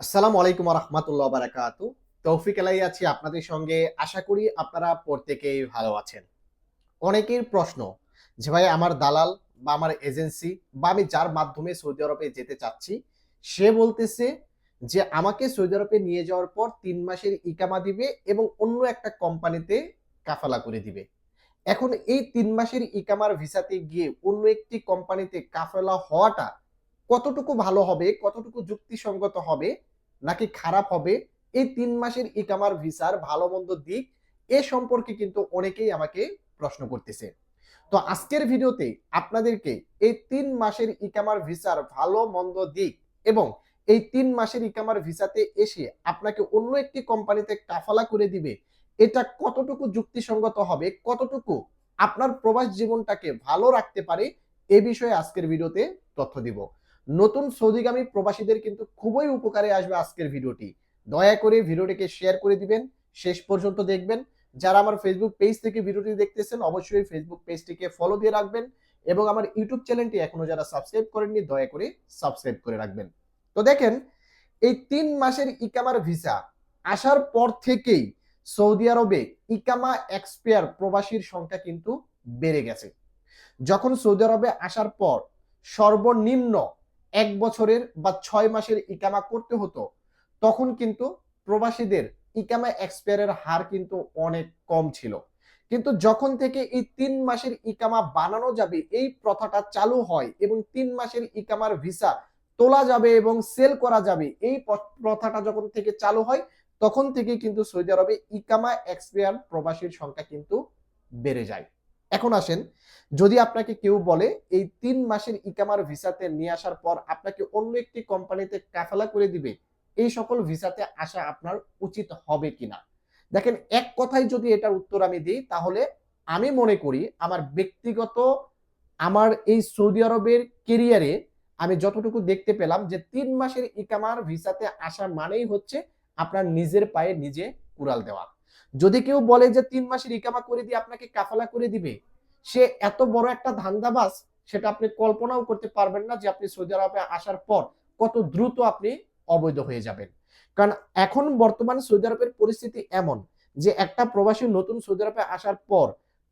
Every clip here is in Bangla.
আসসালামু আলাইকুম রহমতুল্লাহ বারাকাতু তৌফিক এলাই আছি আপনাদের সঙ্গে। আশা করি আপনারা প্রত্যেকেই ভালো আছেন। অনেকের প্রশ্ন যে ভাই, আমার দালাল বা আমার এজেন্সি বা আমি যার মাধ্যমে সৌদি আরবে যেতে চাচ্ছি, সে বলতেছে যে আমাকে সৌদি আরবে নিয়ে যাওয়ার পর তিন মাসের ইকামা দিবে এবং অন্য একটা কোম্পানিতে কাফালা করে দিবে। এখন এই তিন মাসের ইকামার ভিসাতে গিয়ে অন্য একটি কোম্পানিতে কাফেলা হওয়াটা কতটুকু ভালো হবে, কতটুকু যুক্তিসঙ্গত হবে, নাকি খারাপ হবে, এই তিন মাসের ইকামার ভিসার ভালো মন্দ দিক, এ সম্পর্কে কিন্তু অনেকেই আমাকে প্রশ্ন করতেছে। তো আজকের ভিডিওতে আপনাদেরকে এই তিন মাসের ইকামার ভিসার ভালো মন্দ দিক এবং এই তিন মাসের ইকামার ভিসাতে এসে আপনাকে অন্য একটি কোম্পানিতে কাফালা করে দিবে, এটা কতটুকু যুক্তিসঙ্গত হবে, কতটুকু আপনার প্রবাস জীবনটাকে ভালো রাখতে পারে, এ বিষয়ে আজকের ভিডিওতে তথ্য দিব। নতুন সৌদিগামী প্রবাসীদের কিন্তু খুবই উপকারে আসবে আজকের ভিডিওটি। দয়া করে ভিডিওটিকে শেয়ার করে দিবেন। শেষ পর্যন্ত দেখবেন। যারা আমার ফেসবুক পেজ থেকে ভিডিওটি দেখতেছেন, অবশ্যই ফেসবুক পেজটিকে ফলো দিয়ে রাখবেন এবং আমার ইউটিউব চ্যানেলটি এখনও যারা সাবস্ক্রাইব করেননি, দয়া করে সাবস্ক্রাইব করে রাখবেন। তো দেখেন, এই তিন মাসের ইকামার ভিসা আসার পর থেকেই সৌদি আরবে ইকামা এক্সপেয়ার প্রবাসীর সংখ্যা কিন্তু বেড়ে গেছে। যখন সৌদি আরবে আসার পর সর্বনিম্ন এক বছরের বা ছয় মাসের ইকামা করতে হতো, তখন কিন্তু প্রবাসীদের ইকামা এক্সপায়ারের হার কিন্তু অনেক কম ছিল। কিন্তু যখন থেকে এই তিন মাসের ইকামা বানানো যাবে, এই প্রথাটা চালু হয় এবং তিন মাসের ইকামার ভিসা তোলা যাবে এবং সেল করা যাবে, এই প্রথাটা যখন থেকে চালু হয়, তখন থেকে কিন্তু সৌদি আরবে ইকামা এক্সপায়ার প্রবাসীর সংখ্যা কিন্তু বেড়ে যায়। এখন আসেন যদি আপনাকে কেউ বলে, এই তিন মাসের ইকামার ভিসাতে নিয়ে আসার পর আপনাকে অন্য একটি কোম্পানিতে কাফালা করে দিবে, এই সকল ভিসাতে আসা আপনার উচিত হবে কিনা? দেখেন, এক কথায় যদি এটার উত্তর আমি দিই, তাহলে আমি মনে করি আমার ব্যক্তিগত, আমার এই সৌদি আরবের কেরিয়ারে আমি যতটুকু দেখতে পেলাম যে তিন মাসের ইকামার ভিসাতে আসা মানেই হচ্ছে আপনার নিজের পায়ে নিজে কুড়াল দেওয়া। যদি কেউ বলে যে তিন মাসের ইকামা করে দিয়ে আপনাকে কাফালা করে দিবে সে এত বড় একটা ধান্দাবাজ, সেটা আপনি কল্পনাও করতে পারবেন না যে আপনি সৌদি আরবে আসার পর কত দ্রুত আপনি অবৈধ হয়ে যাবেন। কারণ এখন বর্তমান সৌদি আরবের পরিস্থিতি এমন যে একটা প্রবাসী নতুন সৌদি আরবে আসার পর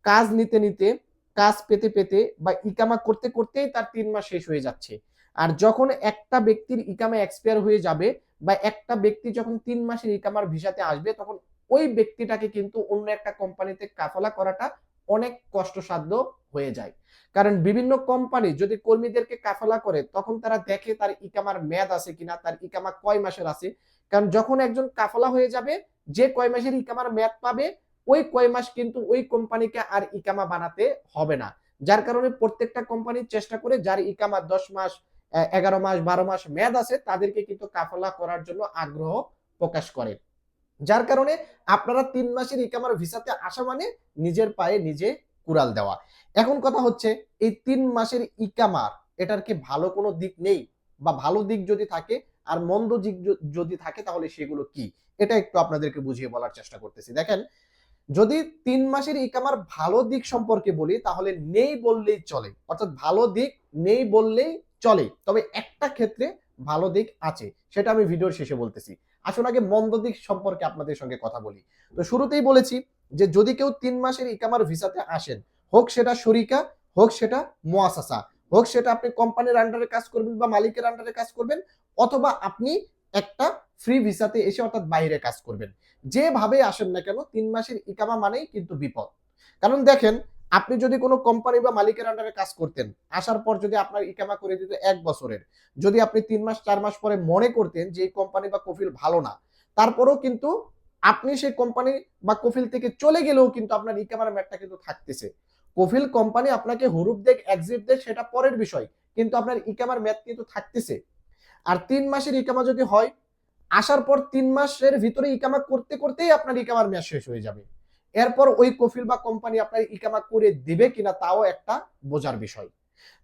কাজ নিতে নিতে, কাজ পেতে পেতে বা ইকামা করতে করতেই তার তিন মাস শেষ হয়ে যাচ্ছে। আর যখন একটা ব্যক্তির ইকামা এক্সপায়ার হয়ে যাবে বা একটা ব্যক্তি যখন তিন মাসের ইকামার ভিসাতে আসবে, তখন ওই ব্যক্তিটাকে কিন্তু অন্য একটা কোম্পানিতে কাফলা করাটা অনেক কষ্টসাধ্য হয়ে যায়। কারণ বিভিন্ন কোম্পানি যদি কর্মীদেরকে কাফালা করে, তখন তারা দেখে তার ইকামার মেয়াদ আছে কিনা, তার ইকামা কয় মাসের আছে। কারণ যখন একজন কাফালা হয়ে যাবে, যে কয় মাসের ইকামার মেয়াদ পাবে, ওই কয় মাস কিন্তু ওই কোম্পানিকে আর ইকামা বানাতে হবে না। যার কারণে প্রত্যেকটা কোম্পানি চেষ্টা করে, যার ইকামা দশ মাস এগারো মাস, বারো মাস মেয়াদ আছে, তাদেরকে কিন্তু কাফালা করার জন্য আগ্রহ প্রকাশ করে। যার কারণে আপনারা তিন মাসের ইকামার ভিসাতে আসা মানে নিজের পায়ে নিজে কুড়াল দেওয়া। এখন কথা হচ্ছে, এই তিন মাসের ইকামার, এটার কি ভালো কোনো দিক নেই? বা ভালো দিক যদি থাকে আর মন্দ দিক যদি থাকে তাহলে সেগুলো কি? এটা একটু আপনাদেরকে বুঝিয়ে বলার চেষ্টা করতেছি। দেখেন, যদি তিন মাসের ইকামার ভালো দিক সম্পর্কে বলি, তাহলে নেই বললেই চলে। অর্থাৎ ভালো দিক নেই বললেই চলে। তবে একটা ক্ষেত্রে ভালো দিক আছে, সেটা আমি ভিডিওর শেষে বলতেছি। আসুন আগে মন্দ দিক সম্পর্কে আপনাদের সঙ্গে কথা বলি। তো শুরুতেই বলেছি যে যদি কেউ তিন মাসের ইকামার ভিসাতে আসেন, হোক সেটা শরিকা, হোক সেটা মোয়াসাসা হোক সেটা আপনি কোম্পানির আন্ডারে কাজ করবেন বা মালিকের আন্ডারে কাজ করবেন, অথবা আপনি একটা ফ্রি ভিসাতে এসে অর্থাৎ বাইরে কাজ করবেন। যেভাবে আসেন না কেন, তিন মাসের ইকামা মানেই কিন্তু বিপদ। কারণ দেখেন আপনি যদি কোনো কোম্পানি বা মালিকের আন্ডারে কাজ করতেন, আসার পর যদি আপনার ইকামা করে দিত এক বছরের, যদি আপনি তিন মাস, চার মাস পরে মনে করতেন যে এই কোম্পানি বা কফিল ভালো না, তারপরেও কিন্তু আপনি সেই কোম্পানি বা কফিল থেকে চলে গেলেও কিন্তু আপনার ইকামার ম্যাটটা কিন্তু থাকতেছে। কফিল কোম্পানি আপনাকে হুরুপ দেখ এক্সিট দেখ, সেটা পরের বিষয়, কিন্তু আপনার ইকামার ম্যাথ কিন্তু থাকতেছে। আর তিন মাসের ইকামা যদি হয়, আসার পর তিন মাসের ভিতরে ইকামা করতে, করতেই আপনার ইকামার মেয়াদ শেষ হয়ে যাবে। এরপর ওই কফিল বা কোম্পানি আপনার ইকামা করে দিবে কিনা তাও একটা বোঝার বিষয়।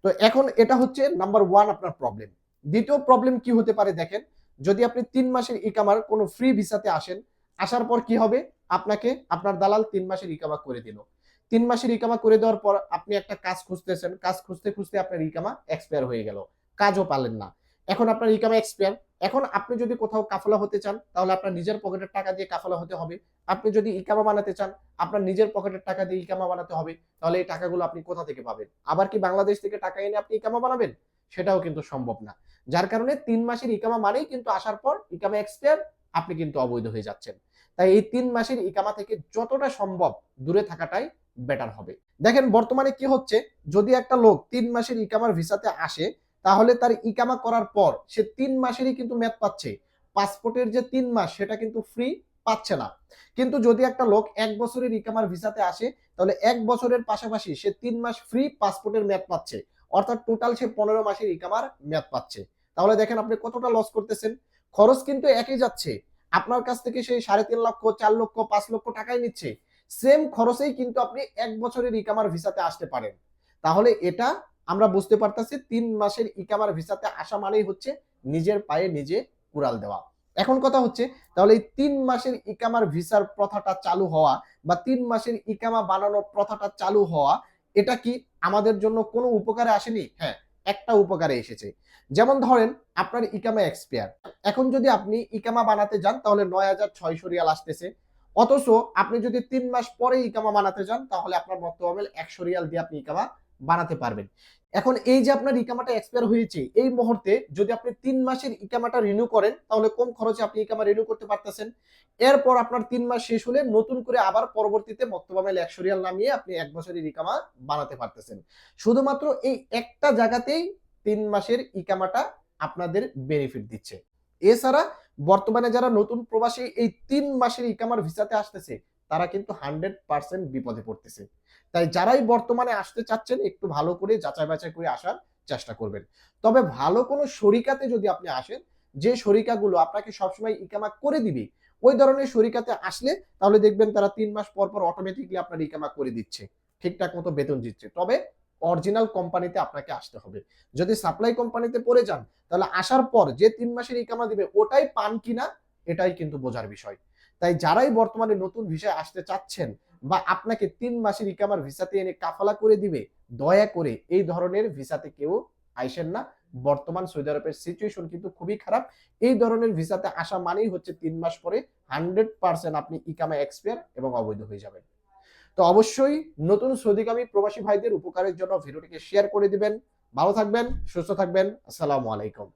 তো এখন এটা হচ্ছে নাম্বার ওয়ান আপনার প্রবলেম দ্বিতীয় প্রবলেম কি হতে পারে দেখেন, যদি আপনি তিন মাসের ইকামার কোনো ফ্রি ভিসাতে আসেন, আসার পর কি হবে? আপনাকে, আপনার দালাল তিন মাসের ইকামা করে দিল। তিন মাসের ইকামা করে দেওয়ার পর আপনি একটা কাজ খুঁজতেছেন, কাজ খুঁজতে খুঁজতে আপনার ইকামা এক্সপায়ার হয়ে গেল। কাজও পালেন না। এখন আপনার ইকামা এক্সপায়ার এখন আপনি যদি কোথাও কাফলা হতে চান, তাহলে আপনার নিজের পকেটের টাকা দিয়ে কাফলা হতে হবে। আপনি যদি ইকামা বানাতে চান, আপনার নিজের পকেটের টাকা দিয়ে ইকামা বানাতে হবে, তাহলে এই টাকাগুলো আপনি কোথা থেকে পাবেন? আবার কি বাংলাদেশ থেকে টাকা এনে আপনি ইকামা বানাবেন? সেটাও কিন্তু সম্ভব না। যার কারণে তিন মাসের ইকামা মানেই কিন্তু আসার পর ইকামা এক্সপায়ার আপনি কিন্তু অবৈধ হয়ে যাচ্ছেন। তাই এই তিন মাসের ইকামা থেকে যতটা সম্ভব দূরে থাকাটাই বেটার হবে। দেখেন, বর্তমানে কি হচ্ছে? যদি একটা লোক তিন মাসের ইকামার ভিসাতে আসে তাহলে তার ইকামা করার পর সে তিন মাসেরই কিন্তু মেয়াদ পাচ্ছে। পাসপোর্টের যে তিন মাস, সেটা কিন্তু ফ্রি পাচ্ছে না। কিন্তু যদি একটা লোক এক বছরের ইকামার ভিসাতে আসে, তাহলে এক বছরের পাশাপাশি সে তিন মাস ফ্রি পাসপোর্টের মেয়াদ পাচ্ছে। অর্থাৎ টোটাল সে পনেরো মাসের ইকামার মেয়াদ পাচ্ছে। তাহলে দেখেন আপনি কতটা লস করতেছেন। খরচ কিন্তু একই যাচ্ছে। আপনার কাছ থেকে সেই সাড়ে তিন লক্ষ, চার লক্ষ, পাঁচ লক্ষ টাকাই নিচ্ছে। সেম খরচেই কিন্তু আপনি এক বছরের ইকামার ভিসাতে আসতে পারেন। তাহলে এটা আমরা বুঝতে পারতেছি তিন মাসের ইকামার ভিসাতে আসা মানেই হচ্ছে নিজের পায়ে নিজে কুড়াল দেওয়া। এখন কথা হচ্ছে, তাহলে এই তিন মাসের ইকামার ভিসার প্রথাটা চালু হওয়া বা তিন মাসের ইকামা বানানোর প্রথাটা চালু হওয়া, এটা কি আমাদের জন্য কোনো উপকারে আসেনি? হ্যাঁ একটা উপকারে এসেছে। যেমন ধরেন, আপনার ইকামা এক্সপায়ার এখন যদি আপনি ইকামা বানাতে যান, তাহলে নয় হাজার ছয়শো রিয়াল আসতেছে। অথচ আপনি যদি তিন মাস পরে ইকামা বানাতে যান, তাহলে আপনার বর্তমানে একশো রিয়াল দিয়ে আপনি ইকামা বানাতে পারবেন। এখন এই যে আপনার ইকামাটা এক্সপায়ার হয়েছে, এই মুহূর্তে যদি আপনি তিন মাসের ইকামাটা রিনিউ করেন, তাহলে কম খরচে আপনি ইকামা রিনিউ করতে পারতেছেন। এরপর আপনার তিন মাস শেষ হলে নতুন করে আবার পরবর্তীতে মক্তবামেল একশো রিয়াল নামিয়ে আপনি এক বছরের ইকামা বানাতে পারতেছেন। শুধুমাত্র এই একটা জায়গাতেই তিন মাসের ইকামাটা আপনাদের বেনিফিট দিচ্ছে। এছাড়া বর্তমানে যারা নতুন প্রবাসী, এই তিন মাসের ইকামার ভিসাতে আসতেছে তারা কিন্তু হান্ড্রেড পার্সেন্ট বিপদে পড়তেছে। তাই যারাই বর্তমানে আসতে চাচ্ছেন, একটু ভালো করে যাচাই বাছাই করে আসার চেষ্টা করবেন। তবে ভালো কোনো শরিকাতে যদি আপনি আসেন, যে শরিকাগুলো আপনাকে সবসময় ইকামা করে দিবে, ওই ধরনের শরিকাতে আসলে তাহলে দেখবেন তারা তিন মাস পর পর অটোমেটিকলি আপনার ইকামা করে দিচ্ছে, ঠিকঠাক মতো বেতন দিচ্ছে। তবে অরিজিনাল কোম্পানিতে আপনাকে আসতে হবে। যদি সাপ্লাই কোম্পানিতে পড়ে যান, তাহলে আসার পর যে তিন মাসের ইকামা দিবে, ওটাই পান কিনা, এটাই কিন্তু বোঝার বিষয়। তাই যারাই বর্তমানে নতুন ভিসায় আসতে চাচ্ছেন বা আপনাকে তিন মাসের ইকামার ভিসাতে এনে কাফালা করে দিবে, দয়া করে এই ধরনের ভিসাতে কেউ আইসেন না। বর্তমান সৌদি আরবের সিচুয়েশন কিন্তু খুবই খারাপ। এই ধরনের ভিসাতে আসা মানেই হচ্ছে তিন মাস পরে হান্ড্রেড পার্সেন্ট আপনি ইকামা এক্সপায়ার এবং অবৈধ হয়ে যাবেন। তো অবশ্যই নতুন সৌদিগামী প্রবাসী ভাইদের উপকারের জন্য ভিডিওটিকে শেয়ার করে দিবেন। ভালো থাকবেন, সুস্থ থাকবেন। আসসালামু আলাইকুম।